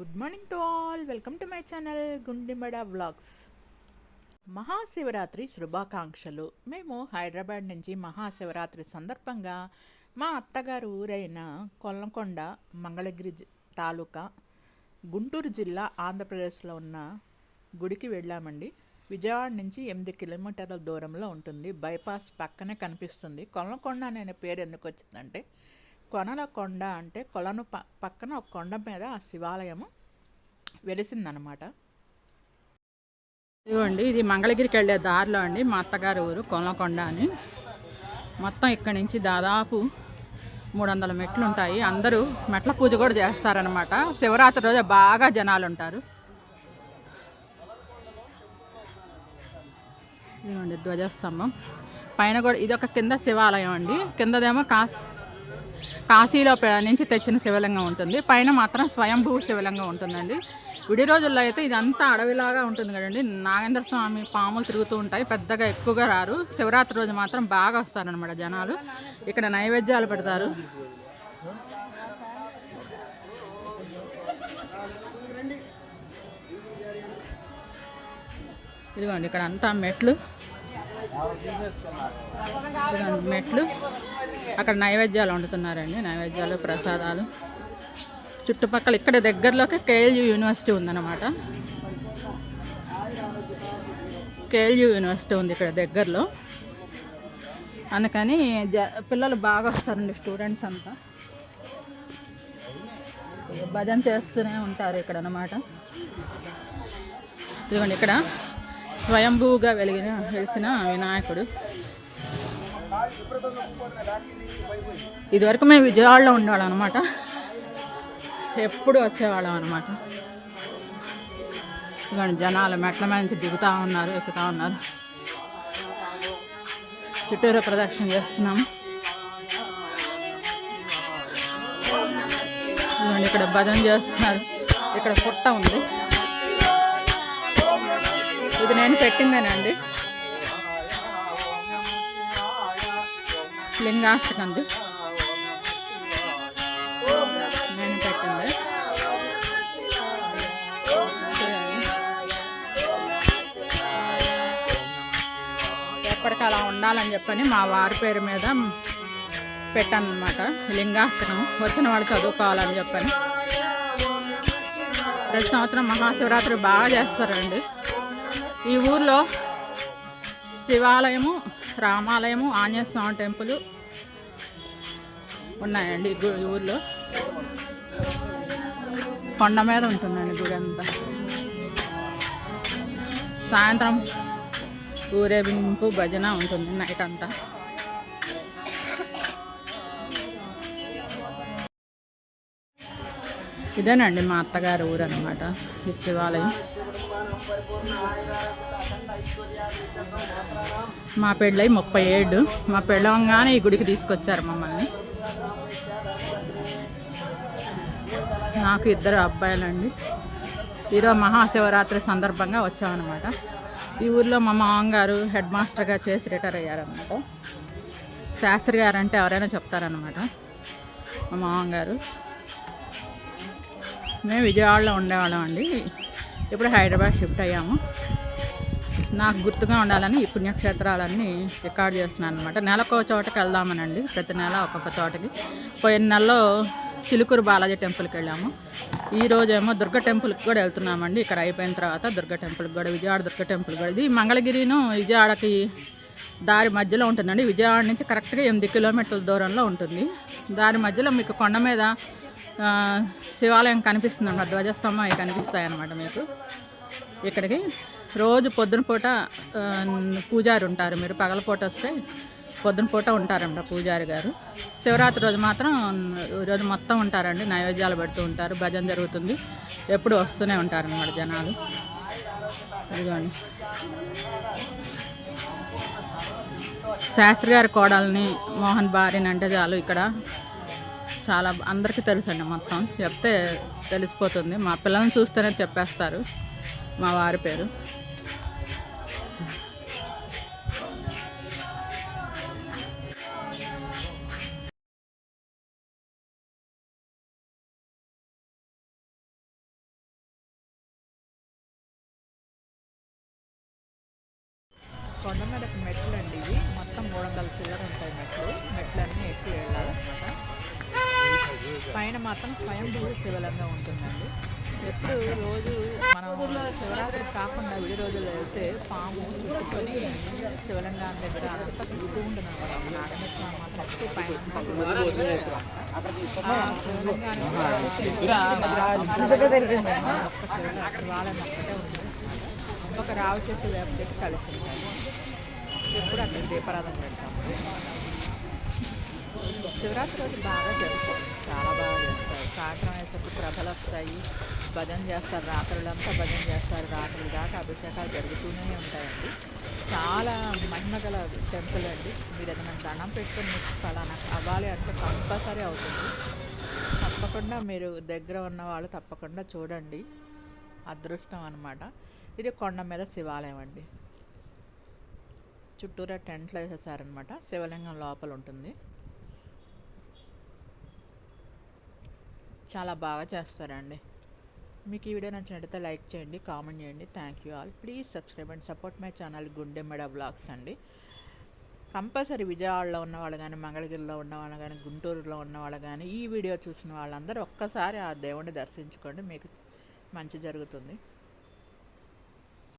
Good morning to all. Welcome to my channel Gundimada vlogs. Mahashivratri శుభాకాంక్షలు. మేము హైదరాబాద్ నుంచి మహాశివరాత్రి సందర్భంగా మా అత్తగారు ఊరైన కొల్లంకొండ మంగళగిరి తాలూకా గుంటూరు జిల్లా ఆంధ్రప్రదేశ్లో ఉన్న గుడికి వెళ్ళామండి. విజయవాడ నుంచి ఎనిమిది కిలోమీటర్ల దూరంలో ఉంటుంది. బైపాస్ పక్కనే కనిపిస్తుంది. కొల్లకొండ అనే పేరు ఎందుకు వచ్చిందంటే కొనల కొండ అంటే కొలను ప పక్కన ఒక కొండ మీద ఆ శివాలయము వెలిసిందనమాట ఇదిగోండి ఇది మంగళగిరికి వెళ్ళే దారిలో అండి మా అత్తగారి ఊరు కొనకొండ అని. మొత్తం ఇక్కడి నుంచి దాదాపు మూడు వందల మెట్లు ఉంటాయి. అందరూ మెట్ల పూజ కూడా చేస్తారనమాట శివరాత్రి రోజు బాగా జనాలు ఉంటారు. ఇదిగోండి ధ్వజస్తంభం. పైన కూడా ఇది ఒక కింద శివాలయం అండి. కిందదేమో కాశీ కాశీలో నుంచి తెచ్చిన శివలింగం ఉంటుంది. పైన మాత్రం స్వయంభూ శివలింగం ఉంటుందండి. విడి రోజుల్లో అయితే ఇదంతా అడవిలాగా ఉంటుంది కదండి. నాగేంద్ర స్వామి పాములు తిరుగుతూ ఉంటాయి. పెద్దగా ఎక్కువగా రారు. శివరాత్రి రోజు మాత్రం బాగా వస్తారనమాట జనాలు. ఇక్కడ నైవేద్యాలు పెడతారు. ఇదిగోండి ఇక్కడ అంతా మెట్లు. మెట్లు. అక్కడ నైవేద్యాలు వండుతున్నారండి నైవేద్యాలు ప్రసాదాలు. చుట్టుపక్కల ఇక్కడ దగ్గరలోకి కేఎల్యూ యూనివర్సిటీ ఉందన్నమాట. కేఎల్యూ యూనివర్సిటీ ఉంది ఇక్కడ దగ్గరలో. అందుకని జ పిల్లలు బాగా వస్తారండి స్టూడెంట్స్ అంతా. భజన చేస్తూనే ఉంటారు ఇక్కడ అన్నమాట. ఇదిగోండి ఇక్కడ. స్వయంభూగా వెలిగిన వెలిసిన వినాయకుడు. ఇదివరకు మేము విజయవాడలో ఉండేవాళ్ళం అనమాట ఎప్పుడు వచ్చేవాళ్ళం అనమాట ఇదిగోండి జనాలు మెట్ల మంచి దిగుతూ ఉన్నారు ఎక్కుతూ ఉన్నారు. చుట్టూరు ప్రదక్షిణ చేస్తున్నాం. ఇదిగోండి ఇక్కడ భజన చేస్తున్నారు. ఇక్కడ పుట్ట ఉంది. ఇది నేను పెట్టిందేనండి. లింగాష్టకంది. నేను పెట్టింది. ఎప్పటికీ అలా ఉండాలని చెప్పని మా వారి పేరు మీద పెట్టాను అనమాట లింగాష్టకం. వచ్చిన వాళ్ళు చదువుకోవాలని చెప్పని. ప్రతి సంవత్సరం మహాశివరాత్రి బాగా చేస్తారండి. ఈ ఊర్లో శివాలయము రామాలయము ఆంజనేయ స్వామి టెంపుల్ ఉన్నాయండి ఈ గు- ఈ ఊర్లో. కొండ మీద ఉంటుందండి గుడి అంతా. సాయంత్రం ఊరేగింపు భజన ఉంటుంది నైట్ అంతా. ఇదేనండి మా అత్తగారి ఊరు అనమాట ఈ శివాలయం. మా పెళ్ళై ముప్పై ఏడు. మా పెళ్ళవంగానే ఈ గుడికి తీసుకొచ్చారు మమ్మల్ని. నాకు ఇద్దరు అబ్బాయిలండి. ఈరోజు మహాశివరాత్రి సందర్భంగా వచ్చామన్నమాట. ఈ ఊర్లో మా మామగారు హెడ్ మాస్టర్గా చేసి రిటైర్ అయ్యారనమాట శాస్త్రి గారు అంటే ఎవరైనా చెప్తారనమాట మా మామగారు. మేము విజయవాడలో ఉండేవాళ్ళం అండి ఇప్పుడు హైదరాబాద్ షిఫ్ట్ అయ్యాము. నాకు గుర్తుగా ఉండాలని ఈ పుణ్యక్షేత్రాలన్నీ రికార్డ్ చేస్తున్నాను అనమాట నెలకు చోటకి వెళ్దామనండి. ప్రతి నెల ఒక్కొక్క చోటకి. పోయిన నెలలో చిలుకూరు బాలాజీ టెంపుల్కి వెళ్ళాము. ఈ రోజేమో దుర్గ టెంపుల్కి కూడా వెళ్తున్నామండి. ఇక్కడ అయిపోయిన తర్వాత దుర్గ టెంపుల్కి కూడా విజయవాడ దుర్గ టెంపుల్ కూడా. ఇది మంగళగిరిను విజయవాడకి దారి మధ్యలో ఉంటుందండి. విజయవాడ నుంచి కరెక్ట్గా ఎనిమిది కిలోమీటర్ల దూరంలో ఉంటుంది. దారి మధ్యలో మీకు కొండ మీద శివాలయం కనిపిస్తుంది అనమాట ధ్వజస్తంభం అవి కనిపిస్తాయి అన్నమాట మీకు. ఇక్కడికి రోజు పొద్దున పూట పూజారి ఉంటారు మీరు. పగలపూట వస్తే పొద్దున పూట ఉంటారన్నమాట పూజారి గారు. శివరాత్రి రోజు మాత్రం రోజు మొత్తం ఉంటారండి. నైవేద్యాలు పెడుతూ ఉంటారు. భజన జరుగుతుంది. ఎప్పుడు వస్తూనే ఉంటారు అన్నమాట జనాలు. ఇదిగోండి. శాస్త్రి గారి కోడల్ని మోహన్ భార్యని అంటే చాలు ఇక్కడ. చాలా అందరికీ తెలుసండి మొత్తం. చెప్తే తెలిసిపోతుంది. మా పిల్లల్ని చూస్తేనే చెప్పేస్తారు. మా వారి పేరు. కొండ మీద మెట్లు అండి ఇవి. మొత్తం మూడు వందల చిల్లర ఉంటాయి మెట్లు. మెట్లన్నీ ఎక్కువ వెళ్ళాలన్నమాట పైన మాత్రం స్వయంభూ శివలంగా ఉంటుందండి. ఎప్పుడు రోజు మన ఊర్లో శివరాత్రి కాకుండా విడి రోజుల్లో వెళ్తే పాము చుట్టుకొని శివలింగాన్ని దగ్గర అంతా తిరుగుతూ ఉంటుంది అనమాట ఒక స్వామి మాత్రం ఎప్పుడు పైన అంతా తిరుగుతూ శివాలయం ఒక్కటే ఉంది. ఒక రావి చెట్టు వేప చెట్టు కలిసి ఉంటాయి ఎప్పుడు అక్కడ దీపారాధన పెడతాము. శివరాత్రి రోజు బాగా చేస్తారు చాలా బాగా చేస్తారు సాయంత్రం అయ్యేసరికి ప్రభలు వస్తాయి. భజన చేస్తారు. రాత్రులంతా భజన చేస్తారు. రాత్రుల దాకా అభిషేకాలు జరుగుతూనే ఉంటాయండి. చాలా మహిమ గల టెంపుల్ అండి. మీరు ఏదైనా దండం పెట్టుకుని మీకు ఫలానా అవ్వాలి అంటే కంపల్సరీ అవుతుంది. తప్పకుండా మీరు దగ్గర ఉన్న వాళ్ళు తప్పకుండా చూడండి. అదృష్టం అనమాట ఇది కొండ మీద శివాలయం అండి. చుట్టూరా టెంట్లు వేసేసారనమాట శివలింగం లోపల ఉంటుంది. చాలా బాగా చేస్తారండి. మీకు ఈ వీడియో నచ్చినట్టయితే లైక్ చేయండి కామెంట్ చేయండి. Thank you all please subscribe and support my channel గుండె వ్లాగ్స్ అండి. కంపల్సరీ విజయవాడలో ఉన్న వాళ్ళు కానీ మంగళగిరిలో ఉన్న వాళ్ళు కానీ గుంటూరులో ఉన్న వాళ్ళు కానీ ఈ వీడియో చూసిన వాళ్ళందరూ ఒక్కసారి ఆ దేవుణ్ణి దర్శించుకోండి. మీకు మంచి జరుగుతుంది.